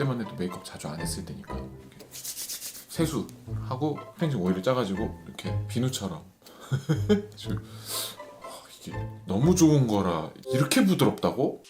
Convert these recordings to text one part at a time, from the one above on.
그때만 해도 메이크업 자주 안 했을 때니까 세수하고 클렌징 오일을 짜가지고 이렇게 비누처럼. 저- 와, 이게 너무 좋은 거라 이렇게 부드럽다고?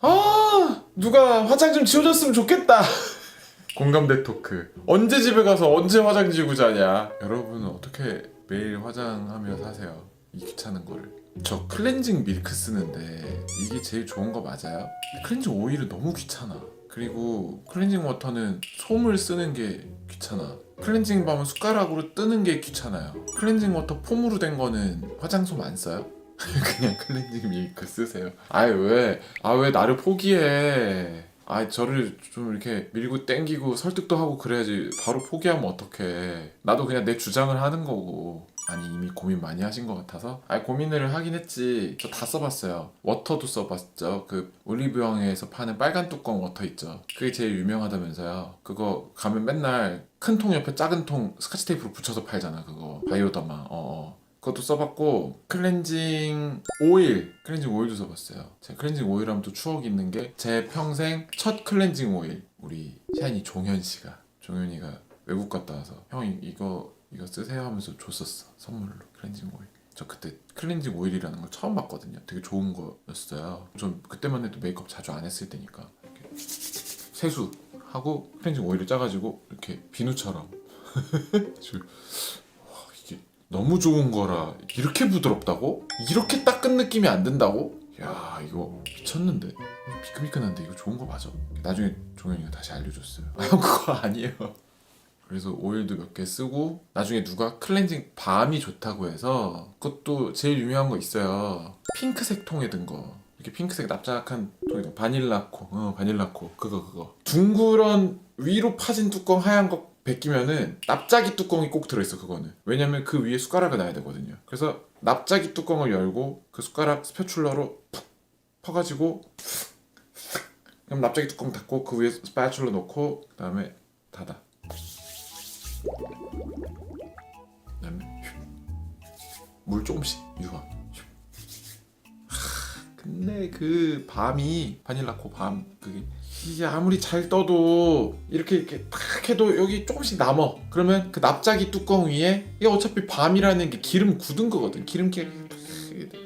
아 누가 화장 좀 지워줬으면 좋겠다. 공감대 토크. 언제 집에 가서 언제 화장 지우고 자냐? 여러분은 어떻게 매일 화장하며 사세요? 이 귀찮은 거를 저 클렌징 밀크 쓰는데 이게 제일 좋은 거 맞아요? 클렌징 오일은 너무 귀찮아. 그리고 클렌징 워터는 솜을 쓰는 게 귀찮아. 클렌징 밤은 숟가락으로 뜨는 게 귀찮아요. 클렌징 워터 폼으로 된 거는 화장솜 안 써요? 그냥 클렌징 밀크 쓰세요. 아이 왜 아 왜 나를 포기해? 아 저를 좀 이렇게 밀고 땡기고 설득도 하고 그래야지 바로 포기하면 어떡해? 나도 그냥 내 주장을 하는 거고 아니 이미 고민 많이 하신 것 같아서. 아니 고민을 하긴 했지. 저 다 써봤어요. 워터도 써봤죠. 그 올리브영에서 파는 빨간 뚜껑 워터 있죠. 그게 제일 유명하다면서요. 그거 가면 맨날 큰 통 옆에 작은 통 스카치 테이프로 붙여서 팔잖아 그거. 바이오더마. 어 어. 그것도 써봤고 클렌징 오일 클렌징 오일도 써봤어요. 제가 클렌징 오일 하면 또 추억이 있는 게 제 평생 첫 클렌징 오일. 우리 샤이니 종현 씨가 종현이가 외국 갔다 와서 형 이거 이거 쓰세요 하면서 줬었어 선물로 클렌징 오일. 저 그때 클렌징 오일이라는 걸 처음 봤거든요. 되게 좋은 거였어요. 전 그때만 해도 메이크업 자주 안 했을 때니까. 이렇게 세수하고 클렌징 오일을 짜가지고 이렇게 비누처럼. 저- 와, 이게 너무 좋은 거라 이렇게 부드럽다고? 이렇게 닦은 느낌이 안 든다고? 야 이거 미쳤는데? 미끈미끈한데 이거 좋은 거 맞아? 나중에 종현이가 다시 알려줬어요. 아형 그거 아니에요 그래서 오일도 몇 개 쓰고 나중에 누가 클렌징 밤이 좋다고 해서 그것도 제일 유명한 거 있어요. 핑크색 통에 든 거. 이렇게 핑크색 납작한 통에 든 바닐라코. 어 바닐라코. 그거 그거. 둥그런 위로 파진 뚜껑 하얀 거 벗기면은 납작이 뚜껑이 꼭 들어있어 그거는. 왜냐면 그 위에 숟가락을 놔야 되거든요. 그래서 납작이 뚜껑을 열고 그 숟가락 스패출러로 푹 퍼가지고 그럼 납작이 뚜껑 닫고 그 위에 스패출러 놓고 그 다음에 닫아 물 조금씩. 하, 근데 그 밤이 바닐라코 밤 그게 이게 아무리 잘 떠도 이렇게 이렇게 탁 해도 여기 조금씩 남어. 그러면 그 납작이 뚜껑 위에 이게 어차피 밤이라는 게 기름 굳은 거거든. 기름기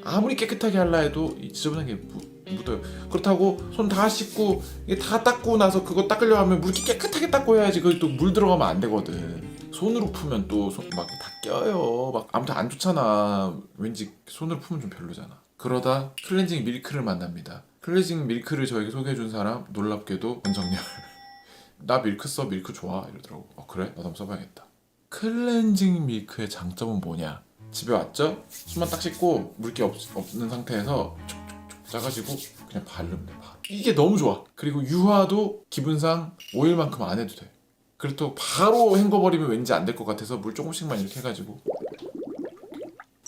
아무리 깨끗하게 할라 해도 이 지저분한 게 묻- 묻어요. 그렇다고 손 다 씻고 이게 다 닦고 나서 그거 닦으려 하면 물기 깨끗하게 닦고 해야지 그걸 또 물 들어가면 안 되거든. 손으로 풀면 또 막 다 껴요. 막 아무튼 안 좋잖아. 왠지 손으로 풀면 좀 별로잖아. 그러다 클렌징 밀크를 만납니다. 클렌징 밀크를 저에게 소개해준 사람 놀랍게도 권정열. 나 밀크 써 밀크 좋아 이러더라고. 어 그래? 나도 한번 써봐야겠다. 클렌징 밀크의 장점은 뭐냐? 집에 왔죠? 손만 딱 씻고 물기 없, 없는 상태에서 촉촉촉 짜가지고 그냥 바르면 돼. 바로. 이게 너무 좋아. 그리고 유화도 기분상 오일만큼 안 해도 돼. 그렇다고 바로 헹궈버리면 왠지 안 될 것 같아서 물 조금씩만 이렇게 해가지고.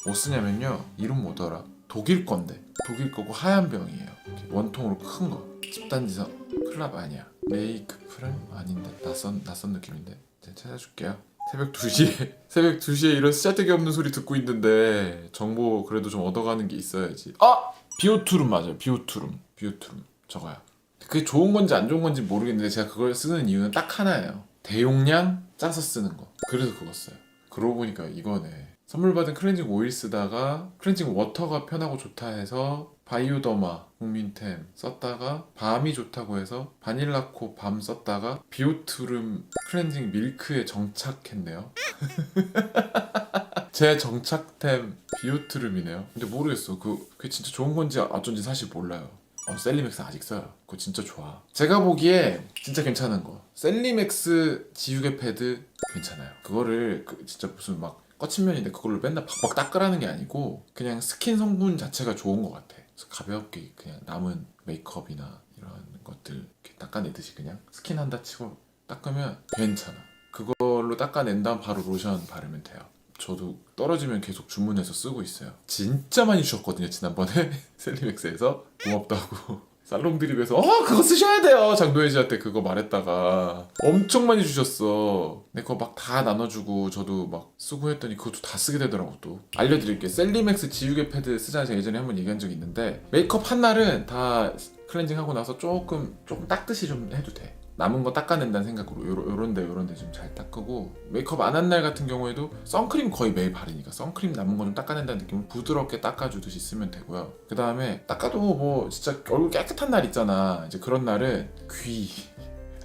뭐 쓰냐면요. 이름 뭐더라? 독일 건데. 독일 거고 하얀 병이에요. 원통으로 큰 거. 집단지성. 클럽 아니야. 메이크 프렘 아닌데. 낯선 낯선 느낌인데. 찾아줄게요. 새벽 2시에 새벽 2시에 이런 쓰잘데기 없는 소리 듣고 있는데 정보 그래도 좀 얻어가는 게 있어야지. 아! 비오투룸 맞아요. 비오투룸 비오투룸 저거야. 그게 좋은 건지 안 좋은 건지 모르겠는데 제가 그걸 쓰는 이유는 딱 하나예요 대용량 짜서 쓰는 거 그래서 그거 써요 그러고 보니까 이거네 선물 받은 클렌징 오일 쓰다가 클렌징 워터가 편하고 좋다 해서 바이오더마 국민템 썼다가 밤이 좋다고 해서 바닐라코 밤 썼다가 비오투름 클렌징 밀크에 정착했네요 제 정착템 비오트름이네요. 근데 모르겠어. 그 그게 진짜 좋은 건지 어쩐지 사실 몰라요. 어, 셀리맥스 아직 써요. 그거 진짜 좋아. 제가 보기에 진짜 괜찮은 거. 셀리맥스 지우개 패드 괜찮아요. 그거를 그 진짜 무슨 막 거친 면인데 그걸로 맨날 박박 닦으라는 게 아니고 그냥 스킨 성분 자체가 좋은 것 같아. 그래서 가볍게 그냥 남은 메이크업이나 이런 것들 닦아내듯이 그냥 스킨 한다 치고 닦으면 괜찮아. 그걸로 닦아낸 다음 바로 로션 바르면 돼요. 저도 떨어지면 계속 주문해서 쓰고 있어요. 진짜 많이 주셨거든요 지난번에 셀리맥스에서 고맙다고 살롱 드립에서 어 그거 쓰셔야 돼요 장도혜 씨한테 그거 말했다가 엄청 많이 주셨어. 근데 그거 막 다 나눠주고 저도 막 쓰고 했더니 그것도 다 쓰게 되더라고 또. 알려드릴게요. 셀리맥스 지우개 패드 쓰자 제가 예전에 한번 얘기한 적이 있는데 메이크업 한 날은 다 클렌징 하고 나서 조금 조금 닦듯이 좀 해도 돼. 남은 거 닦아낸다는 생각으로 요런, 요런데 요런데 좀 잘 닦고 메이크업 안 한 날 같은 경우에도 선크림 거의 매일 바르니까 선크림 남은 거 좀 닦아낸다는 느낌으로 부드럽게 닦아주듯이 쓰면 되고요. 그 다음에 닦아도 뭐 진짜 얼굴 깨끗한 날 있잖아. 이제 그런 날은 귀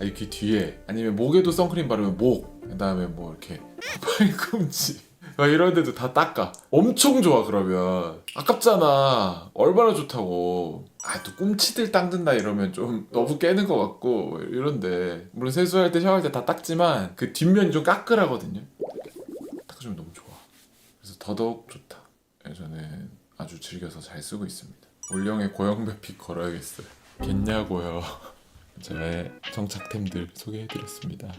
아니 귀 뒤에 아니면 목에도 선크림 바르면 목 그 다음에 뭐 이렇게 팔꿈치 막 이런 데도 다 닦아. 엄청 좋아 그러면. 아깝잖아. 얼마나 좋다고 아또 꿈치들 닦는다 이러면 좀 너무 깨는 것 같고 이런데. 물론 세수할 때 샤워할 때 다 닦지만 그 뒷면이 좀 까끌하거든요. 닦아주면 너무 좋아. 그래서 더더욱 좋다. 저는 아주 즐겨서 잘 쓰고 있습니다. 올영의 고영배픽 걸어야겠어요. 겠냐고요. 저의 정착템들 소개해드렸습니다